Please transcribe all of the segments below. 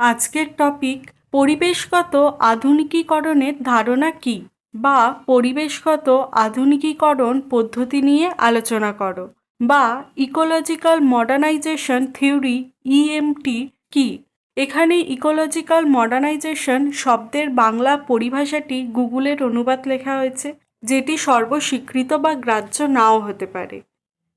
আজকের টপিক পরিবেশগত আধুনিকীকরণের ধারণা কী? বা পরিবেশগত আধুনিকীকরণ পদ্ধতি নিয়ে আলোচনা করো। বা ইকোলজিক্যাল মডার্নাইজেশন থিওরি ইএমটি কি? এখানে ইকোলজিক্যাল মডার্নাইজেশন শব্দের বাংলা পরিভাষাটি গুগলের অনুবাদ লেখা হয়েছে, যেটি সর্বস্বীকৃত বা গ্রাহ্য নাও হতে পারে।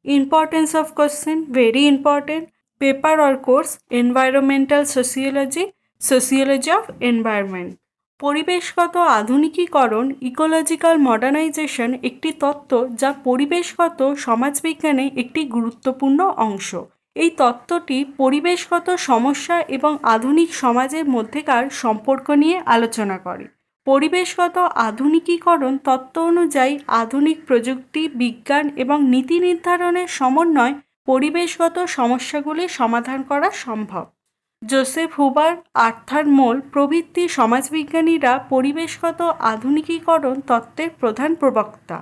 Importance of question very important paper or course environmental sociology sociology of environment পরিবেশগত আধুনিকীকরণ ইকোলজিক্যাল মডার্নাইজেশন একটি তত্ত্ব যা পরিবেশগত সমাজবিজ্ঞানে একটি গুরুত্বপূর্ণ অংশ। এই তত্ত্বটি পরিবেশগত সমস্যা এবং আধুনিক সমাজের মধ্যেকার সম্পর্ক নিয়ে আলোচনা করে। পরিবেশগত আধুনিকীকরণ তত্ত্ব অনুযায়ী আধুনিক প্রযুক্তি, বিজ্ঞান এবং নীতি নির্ধারণের সমন্বয় পরিবেশগত সমস্যাগুলি সমাধান করা সম্ভব। জোসেফ হুবার আর্থার মোল প্রভৃতি সমাজবিজ্ঞানীরা পরিবেশগত আধুনিকীকরণ তত্ত্বের প্রধান প্রবক্তা।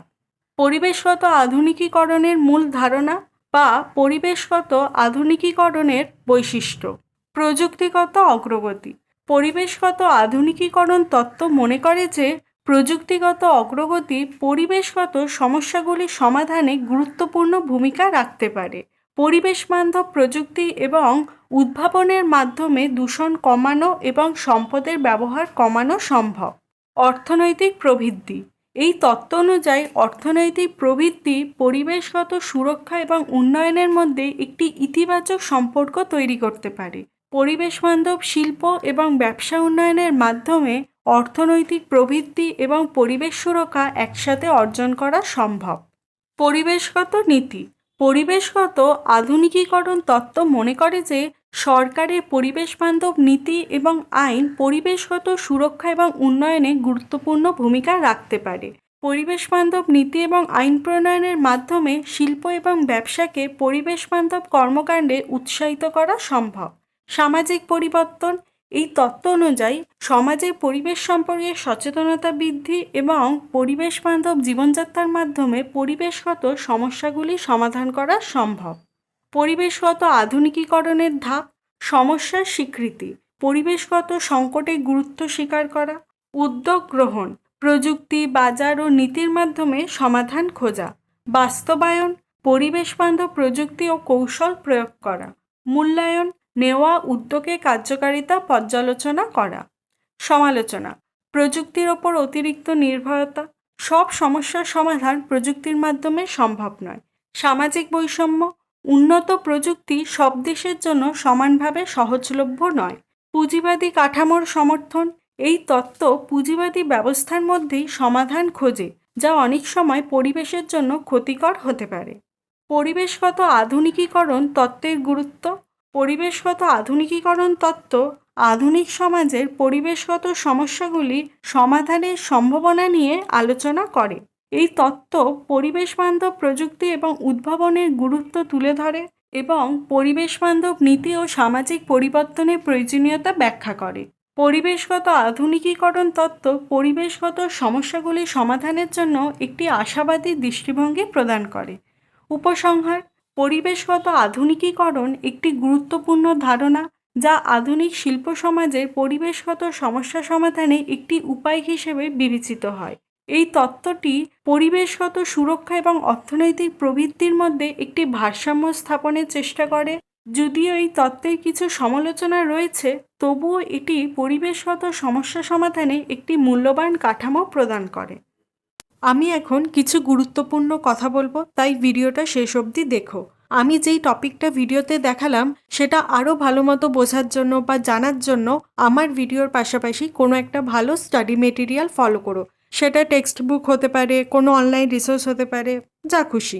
পরিবেশগত আধুনিকীকরণের মূল ধারণা বা পরিবেশগত আধুনিকীকরণের বৈশিষ্ট্য। প্রযুক্তিগত অগ্রগতি। পরিবেশগত আধুনিকীকরণ তত্ত্ব মনে করে যে প্রযুক্তিগত অগ্রগতি পরিবেশগত সমস্যাগুলি সমাধানে গুরুত্বপূর্ণ ভূমিকা রাখতে পারে। পরিবেশ বান্ধব প্রযুক্তি এবং উদ্ভাবনের মাধ্যমে দূষণ কমানো এবং সম্পদের ব্যবহার কমানো সম্ভব। অর্থনৈতিক প্রবৃদ্ধি। এই তত্ত্ব অনুযায়ী অর্থনৈতিক প্রবৃদ্ধি পরিবেশগত সুরক্ষা এবং উন্নয়নের মধ্যে একটি ইতিবাচক সম্পর্ক তৈরি করতে পারে। পরিবেশ বান্ধব শিল্প এবং ব্যবসা উন্নয়নের মাধ্যমে অর্থনৈতিক প্রবৃদ্ধি এবং পরিবেশ সুরক্ষা একসাথে অর্জন করা সম্ভব। পরিবেশগত নীতি। পরিবেশগত আধুনিকীকরণ তত্ত্ব মনে করে যে সরকারের পরিবেশ বান্ধব নীতি এবং আইন পরিবেশগত সুরক্ষা এবং উন্নয়নে গুরুত্বপূর্ণ ভূমিকা রাখতে পারে। পরিবেশ বান্ধব নীতি এবং আইন প্রণয়নের মাধ্যমে শিল্প এবং ব্যবসাকে পরিবেশ বান্ধব কর্মকাণ্ডে উৎসাহিত করা সম্ভব। সামাজিক পরিবর্তন এই তত্ত্ব অনুযায়ী সমাজের পরিবেশ সম্পর্কে সচেতনতা বৃদ্ধি এবং পরিবেশ বান্ধব জীবনযাত্রার মাধ্যমে পরিবেশগত সমস্যাগুলি সমাধান করা সম্ভব। পরিবেশগত আধুনিকীকরণের ধাপ, সমস্যার স্বীকৃতি, পরিবেশগত সংকটে গুরুত্ব স্বীকার করা, উদ্যোগ গ্রহণ, প্রযুক্তি, বাজার ও নীতির মাধ্যমে সমাধান খোঁজা, বাস্তবায়ন, পরিবেশ বান্ধব প্রযুক্তি ও কৌশল প্রয়োগ করা, মূল্যায়ন নেওয়া উদ্যোগে কার্যকারিতা পর্যালোচনা করা, সমালোচনা, প্রযুক্তির ওপর অতিরিক্ত নির্ভরতা, সব সমস্যার সমাধান প্রযুক্তির মাধ্যমে সম্ভব নয়। সামাজিক বৈষম্য, উন্নত প্রযুক্তি সব দেশের জন্য সমানভাবে সহজলভ্য নয়। পুঁজিবাদী কাঠামোর সমর্থন, এই তত্ত্ব পুঁজিবাদী ব্যবস্থার মধ্যেই সমাধান খোঁজে, যা অনেক সময় পরিবেশের জন্য ক্ষতিকর হতে পারে। পরিবেশগত আধুনিকীকরণ তত্ত্বের গুরুত্ব পরিবেশগত আধুনিকীকরণ তত্ত্ব, আধুনিক সমাজের পরিবেশগত সমস্যাগুলি সমাধানের সম্ভাবনা নিয়ে আলোচনা করে। এই তত্ত্ব পরিবেশ বান্ধব প্রযুক্তি এবং উদ্ভাবনের গুরুত্ব তুলে ধরে এবং পরিবেশ বান্ধব নীতি ও সামাজিক পরিবর্তনের প্রয়োজনীয়তা ব্যাখ্যা করে। পরিবেশগত আধুনিকীকরণ তত্ত্ব পরিবেশগত সমস্যাগুলি সমাধানের জন্য একটি আশাবাদী দৃষ্টিভঙ্গি প্রদান করে। উপসংহার পরিবেশগত আধুনিকীকরণ একটি গুরুত্বপূর্ণ ধারণা যা আধুনিক শিল্প সমাজের পরিবেশগত সমস্যা সমাধানে একটি উপায় হিসেবে বিবেচিত হয়। এই তত্ত্বটি পরিবেশগত সুরক্ষা এবং অর্থনৈতিক প্রবৃত্তির মধ্যে একটি ভারসাম্য স্থাপনের চেষ্টা করে। যদিও এই তত্ত্বের কিছু সমালোচনা রয়েছে, তবুও এটি পরিবেশগত সমস্যা সমাধানে একটি মূল্যবান কাঠামো প্রদান করে। আমি এখন কিছু গুরুত্বপূর্ণ কথা বলব, তাই ভিডিওটা শেষ অবধি দেখো। আমি যেই টপিকটা ভিডিওতে দেখালাম, সেটা আরও ভালো মতো বোঝার জন্য বা জানার জন্য আমার ভিডিওর পাশাপাশি কোনো একটা ভালো স্টাডি মেটেরিয়াল ফলো করো। সেটা টেক্সট বুক হতে পারে, কোনো অনলাইন রিসোর্স হতে পারে, যা খুশি।